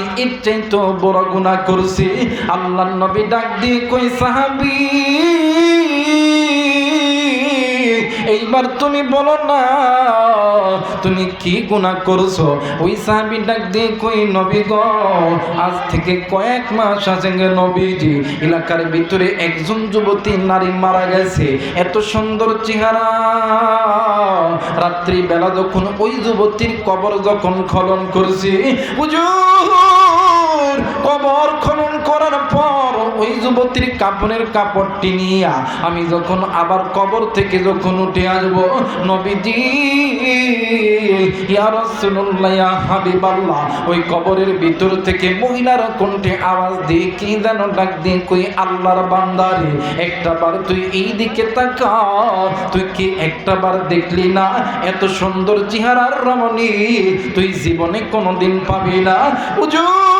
আমি এর চাইতে বড় গুনাহ করছি। আল্লাহ নবী ডাক দিয়ে কই সাহাবী, এইবার তুমি বলো না, তুমি কি গুনাহ করছ? ওই সাহাবি ডাক দিয়ে কই নবী গো, আজ থেকে কয়েক মাস আছে নবীজি, এলাকার ভিতরে একজন যুবতী নারী মারা গেছে। এত সুন্দর চেহারা। রাত্রি বেলা যখন ওই যুবতীর কবর যখন খনন করছি, হুজুর কবর খনন করার পর ওই যুবতীর কাপড়ের কাপড়টি নিয়ে আমি যখন আবার কবর থেকে যখন উঠে আসব, নবীজি, ইয়া হাবিবাল্লাহ, ওই কবরের ভিতর থেকে মহিলার কণ্ঠে আওয়াজ দিয়ে কি যেন ডাক দিয়ে কই আল্লাহর বান্দারে একটা বার তুই এই দিকে তাকা, তুই কি একটা বার দেখলি না এত সুন্দর চেহারার রমণী, তুই জীবনে কোনোদিন পাবি না? উজুর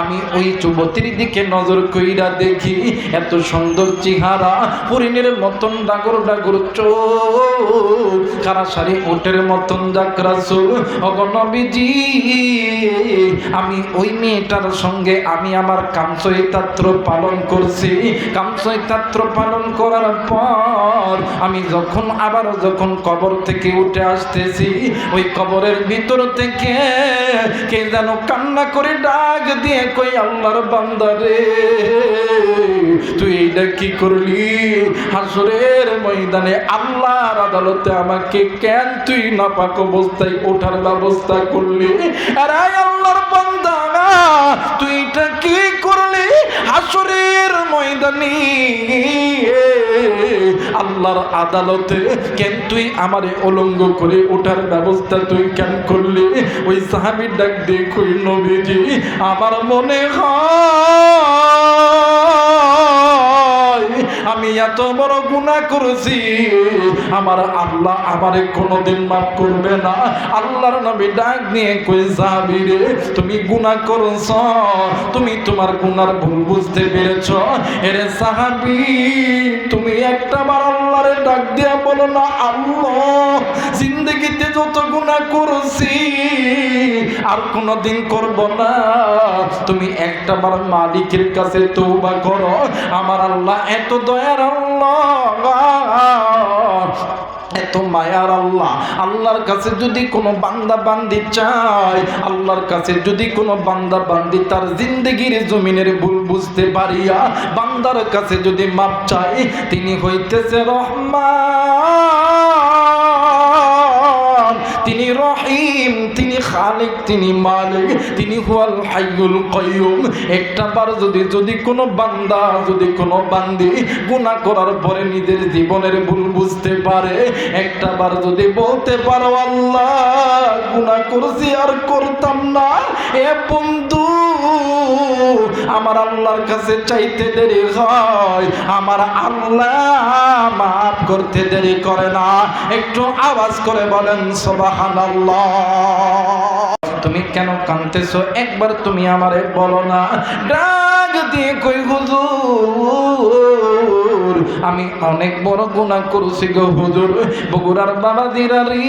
আমি ওই যুবতীর দিকে নজর কইরা দেখি, এত সুন্দর চেহারা, হরিণের মতন ডাগর ডাগর চোখ, কারা সারি ওটের মতন ডাকরাসুল অগনবীজি আমি ওই মেয়েটার সঙ্গে আমি আমার কামচৈতাত্র পালন করছি। কামচৈতাত্র পালন করার পর আমি যখন আবার যখন কবর থেকে উঠে আসতেছি, ওই কবরের ভিতর থেকে কে যেন কান্না করে ডাক দিয়ে কই আল্লাহর বান্দারে? তুই এইটা কি করলি? হাসরের ময়দানে আল্লাহর আদালতে আমাকে কেন তুই নাপাক অবস্থায় ওঠার ব্যবস্থা করলি? আর আল্লাহর বান্দা, তুই এটা কি করলি? হাসরের ময়দানে আল্লাহর আদালতে কেন তুই আমারে অলঙ্গ করে ওঠার ব্যবস্থা তুই কেন করলি? ওই সাহাবির ডাক দিয়ে নবীজি, আমার মনে হয় আমি এত বড় গুনাহ করেছি। আমার আল্লাহ আমারে কোনোদিন মাফ করবে না। আল্লাহর নবী ডাক নিয়ে কই, সাহাবি রে, তুমি গুনাহ করছ? তুমি তোমার গুনার ভুল বুঝতে পেরেছ? এরে সাহাবি, তুমি একটা বার আল্লাহরে ডাক দিয়া বলো না, আল্লাহ, জিন্দগিতে যত গুণা করছি, আর কোনো দিন করব না। তুমি একটা বার মালিকের কাছে তৌবা করো। আমার আল্লাহ এত দয়ার আল্লাহ। এত মায়ার আল্লাহ। আল্লাহর কাছে যদি কোনো বান্দা বান্দি চায়, আল্লাহর কাছে যদি কোনো বান্দা বান্দি তার জিন্দগির জমিনের ভুল বুঝতে পারিয়া বান্দার কাছে যদি মাপ চাই তিনি হইতেছে রহমান। রহিম, তিনি খালিক, তিনি মালিক, তিনি হুয়াল হাইয়ুল কয়ুম একটা বার যদি যদি কোনো বান্দা, যদি কোনো বান্দি গুণা করার পরে নিজের জীবনের ভুল বুঝতে পারে, একটা বার যদি বলতে পারো, আল্লাহ গুণা করছি আর করতাম না। এ বন্ধু আমার আল্লাহর কাছে চাইতে দেরি হয়। আমার আল্লাহ মাফ করতে দেরি করে না। একটু আওয়াজ করে বলেন, সুবহানাল্লাহ। তুমি কেন কাঁদতেছো? একবার তুমি আমারে বলো না। ডাক দিয়ে কই, হুজুর, আমি অনেক বড় গুনাহ করছি গো হুজুর। বগুড়ার বাবা দিরারি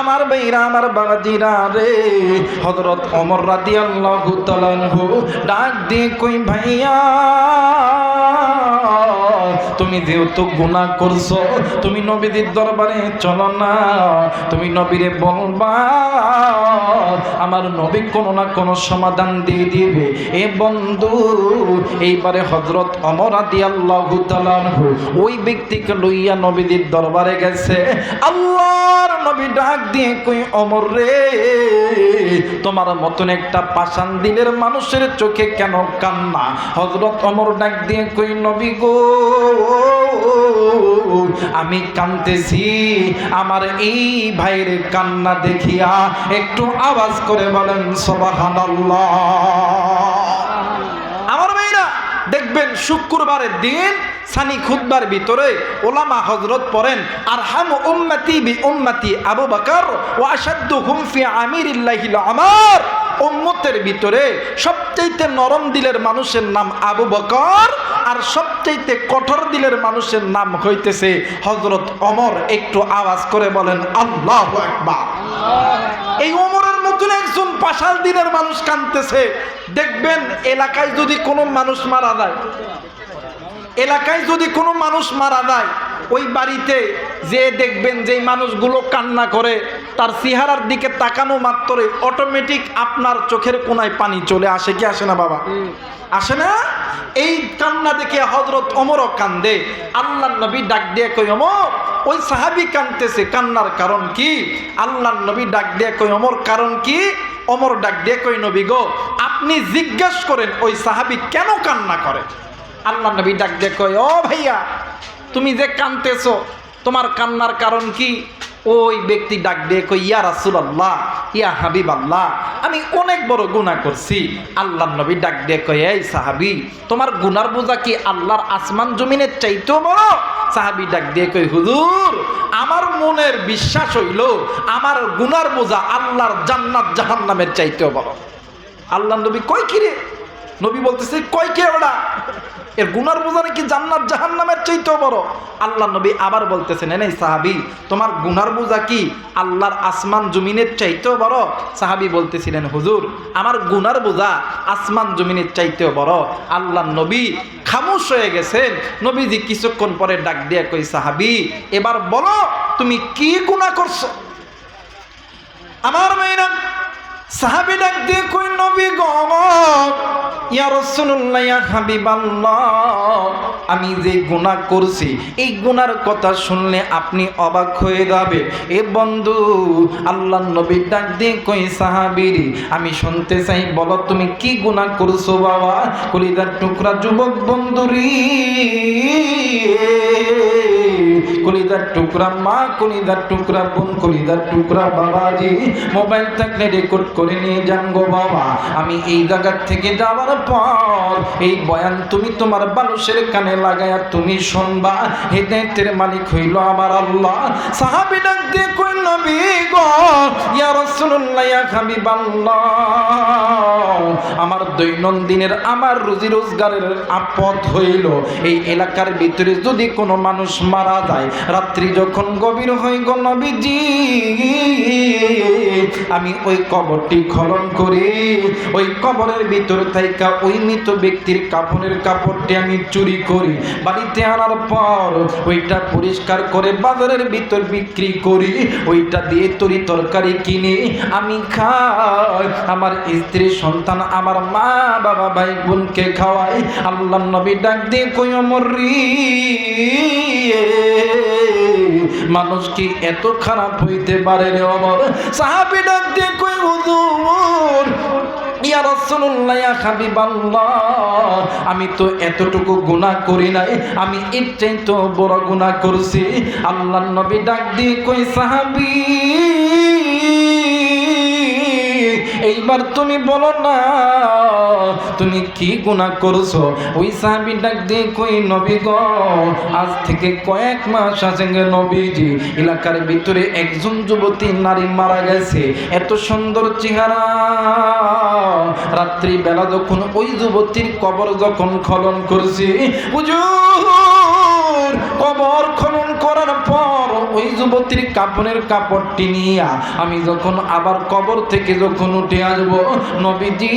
আমার ভাইরা আমার বাবাজিরা রে। হজরত অমর রাদিয়াল্লাহু তাআলা ডাক দিয়ে কই ভাইয়া? তুমি যেহেতু গুনাহ করছ, তুমি নবীদের দরবারে চলো না। তুমি নবীরে বলবা, আমার নবী কোনো না কোনো সমাধান দিয়ে দিবে। এ বন্ধু, এইবারে হজরত অমর আদি আল্লাহ ওই ব্যক্তিকে লইয়া নবীদের দরবারে গেছে। আল্লাহর নবী ডাক দিয়ে কই অমর রে, তোমার মতন একটা পাষাণ দিলের মানুষের চোখে কেন কান্না? হজরত অমর ডাক দিয়ে কই নবী গো আমি কানতেছি, আমার এই ভাইয়ের কান্না দেখিয়া একটু আওয়াজ করে বলেন, সবাহানাল্লাহ। আমার মেয়েরা দেখবেন শুক্রবারের দিন সানি খুতবার ভিতরে ওলামা হজরত পড়েন আর হাম উম্মতি বি উম্মতি আবু বকর ও আসাদ্দু হুম ফি আমিরিল্লাহিল আমার। উম্মতের ভিতরে সবচাইতে নরম দিলের মানুষের নাম আবু বকর আর সবচাইতে কঠোর দিলের মানুষের নাম হইতেছে হজরত অমর একটু আওয়াজ করে বলেন, আল্লাহ একবার এই অমরের মতন একজন পাশাল দিনের মানুষ কানতেছে দেখবেন, এলাকায় যদি কোনো মানুষ মারা যায়, এলাকায় যদি কোনো মানুষ মারা যায় ওই বাড়িতে যে দেখবেন যেই মানুষগুলো কান্না করে তার চেহারার দিকে তাকানো মাত্রই অটোমেটিক আপনার চোখের কোনায় পানি চলে আসে। কি আসে না বাবা? আসে না? এই কান্না দেখে হজরত অমরও কান্দে। আল্লাহ নবী ডাক দিয়ে কই অমর ওই সাহাবি কানতেছে কান্নার কারণ কি? আল্লাহ নবী ডাক দিয়ে কই অমর কারণ কি? অমর ডাক দিয়ে কই নবী গো আপনি জিজ্ঞেস করেন ওই সাহাবি কেন কান্না করে? আল্লাহ নবী ডাক দিয়ে কই ও ভাইয়া তুমি যে কানতেছো, তোমার কান্নার কারণ কি? ওই ব্যক্তি ডাক দিয়ে কই ইয়া রাসূলুল্লাহ, ইয়া হাবিব আল্লাহ আমি অনেক বড় গুনাহ করছি। আল্লাহ নবী ডাক দিয়ে কই এই সাহাবি, তোমার গুনার বোঝা কি আল্লাহর আসমান জমিনের চাইতেও বড়? সাহাবি ডাক দিয়ে কই হুজুর, আমার মনের বিশ্বাস হইল, আমার গুনার বোঝা আল্লাহর জান্নাত জাহান্নামের চাইতেও বড়। আল্লাহ নবী কয় কিরে নবী বলতেছে কই কে ওরা? এর গুনার বোঝা নাকি জান্নাত জাহান্নামের চাইতেও বড়। আল্লাহ নবী আবার বলতেছেন এই সাহাবি, তোমার গুনার বোঝা কি? আল্লাহর আসমান জমিনের চাইতেও বড়? সাহাবি বলতেছিলেন, হুজুর, আমার গুনার বোঝা আসমান জমিনের চাইতেও বড়। আল্লাহ নবী খামোশ হয়ে গেছেন। নবীজি কিছুক্ষণ পরে ডাক দিয়ে কই সাহাবি, এবার বলো, তুমি কি গুনাহ করছ? আমার মেয়েরা সাহাবি ডাক দিয়ে কই নবী গো আমি যে গুনাহ করছি, এই গুনার কথা শুনলে আপনি অবাক হয়ে যাবে। এ বন্ধু, আল্লাহ নবী ডাক দিয়ে কই সাহাবীর, আমি শুনতে চাই, বলো তুমি কি গুনাহ করছ বাবা? কলিদার টুকরা যুবক বন্ধুরি। কলিদার টুকরা মা, কলিদার টুকরা বোন, কলিদার টুকরা বাবাজি। মোবাইল থাকলে রেকর্ড করে নিয়ে যান গো বাবা। আমি এই জায়গার থেকে যাওয়ার পর এই বয়ান তুমি তোমার বালুসের কানে লাগায়া তুমি শুনবা। হেদায়েতের মালিক হইল আমার আল্লাহ। সাহাবী ডাক দিয়ে কই নবী গো, ইয়া রাসূলুল্লাহ, ইয়া হাবিবাল্লাহ। আমার দৈনন্দিনের আমার রুজি রোজগারের আপদ হইল। এই এলাকার ভিতরে যদি কোনো মানুষ মারা যায় রাত্রি যখন গভীর হয় গো নবীজি আমি ওই কবরটি খনন করি। ওই কবরের ভিতর থাইকা ওই মৃত ব্যক্তির কাপড়ের কাপড়টি আমি চুরি করি। বাড়িতে আনার পর ওইটা পরিষ্কার করে বাজারের ভিতর বিক্রি করি। ওইটা দিয়ে তরি তরকারি কিনে। আমি খাই। আমার স্ত্রী, সন্তান, আমার মা, বাবা, ভাই, বোনকে খাওয়াই। আল্লাহ নবী ডাক দিয়ে কই, অমরি মানুষ কি এত খারাপ হইতে পারে রে অমর? সাহাবি দিয়ে কই হুজুর? ইয়া রাসূলুল্লাহ, ইয়া হাবিবাল্লাহ, আমি তো এতটুকু গুনাহ করি নাই, আমি এর তো বড় গুনাহ করছি। আল্লাহর নবী ডাক দিয়ে কই সাহাবী? এইবার তুমি বলো না, তুমি কি গুনাহ করছ? ওই সাহাবি ডাক দিয়ে কই, নবী গো, আজ থেকে কয়েক মাস আছে নবীজি, এলাকার ভিতরে একজন যুবতী নারী মারা গেছে, এত সুন্দর চেহারা। রাত্রি বেলা যখন ওই যুবতীর কবর যখন খনন করছি কবর পর ওই যুবতীর কাপড়ের কাপড়টি নিয়ে আমি যখন আবার কবর থেকে যখন উঠে আসব, নবীজি,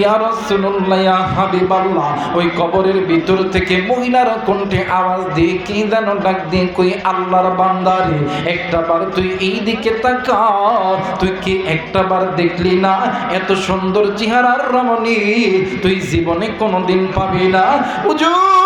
ইয়া রাসূলুল্লাহ, ইয়া হাবিবাল্লাহ, ওই কবরের ভিতর থেকে মহিলার কণ্ঠে আওয়াজ দিয়ে কি যেন ডাক দিয়ে কই, আল্লাহর বান্দারে, একটা বার তুই এই দিকে তাকা, তুই কি একটা বার দেখলি না এত সুন্দর চেহারার রমণী, তুই জীবনে কোনোদিন পাবি না? উজুর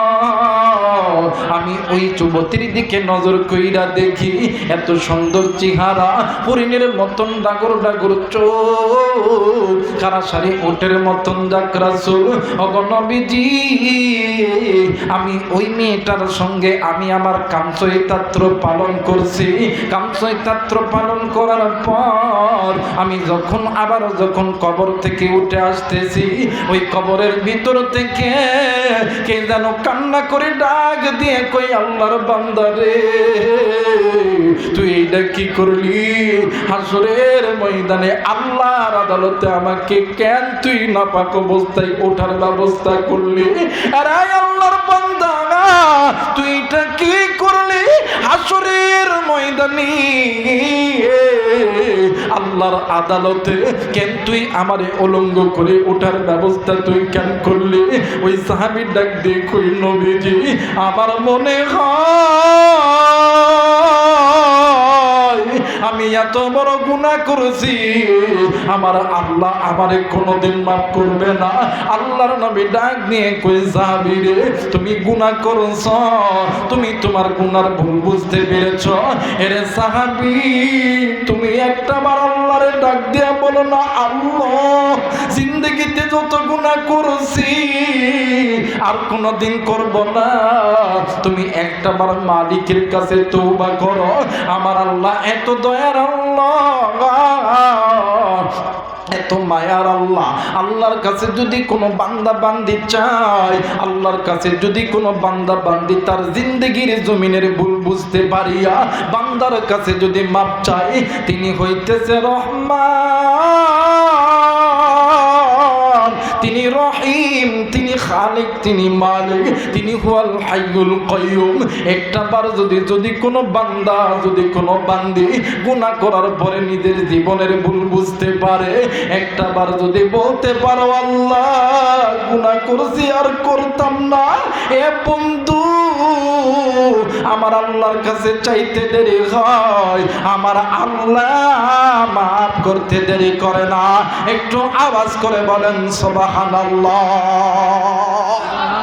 আমি ওই যুবতীর দিকে নজর কইরা দেখি, এত সুন্দর চেহারা হরিণের মতন ডাগর ডাগর চোখ কারা সারি ওটের মতন ডাকরাসুল অগণবিজি আমি ওই মেয়েটার সঙ্গে আমি আমার কামচৈতাত্র পালন করছি। কামচৈতাত্র পালন করার পর আমি যখন আবার যখন কবর থেকে উঠে আসতেছি, ওই কবরের ভিতর থেকে কে যেন কান্না করে ডাক দিয়ে কই আল্লাহর বান্দারে। তুই এইটা কি করলি? হাসরের ময়দানে আল্লাহর আদালতে আমাকে কেন তুই না পাক অবস্থায় ওঠার ব্যবস্থা করলি? আরে আল্লাহর বান্দা, তুই এটা কি করলি? হাসরের ময়দানে। আল্লাহর আদালতে কেন তুই আমারে অলঙ্গ করে ওঠার ব্যবস্থা তুই কেন করলি? ওই সাহাবির ডাক দিয়ে কই নবীজি, আমার মনে হয় আমি এত বড় গুণা করেছি, আমার আল্লাহ আমারে কোনোদিন মাফ করবে না। আল্লাহর নবী ডাক নিয়ে কই সাহাবি রে? তুমি গুণা করছ, তুমি তোমার গুণার ভুল বুঝতে পেরেছ। এরে সাহাবি, তুমি একটা বার ডাক দিয়া বলো না, আল্লাহ, জিন্দগিতে যত গুণা করছি, আর কোনোদিন করব না। তুমি একটা বার মালিকের কাছে তৌবা করো। আমার আল্লাহ এত দয়ার আল্লাহ। আল্লাহর কাছে যদি কোনো বান্দা বান্দি চায়, আল্লাহর কাছে যদি কোনো বান্দা বান্দি তার জিন্দগির জমিনের ভুল বুঝতে পারিয়া বান্দার কাছে যদি মাপ চাই তিনি হইতেছে রহমান। তিনি খালিক, তিনি মালিক, তিনি হুয়াল হাইয়ুল কাইয়ুম। একটা বার যদি যদি কোনো বান্দা, যদি কোনো বান্দি গুনাহ করার পরে নিজের জীবনের ভুল বুঝতে পারে একটা বার যদি বলতে পারো, আল্লাহ, গুনাহ করছি আর করতাম না। এ বন্ধু, আমার আল্লাহর কাছে চাইতে দেরি হয়। আমার আল্লাহ মাফ করতে দেরি করে না। একটু আওয়াজ করে বলেন সবাহান আল্লাহ 哦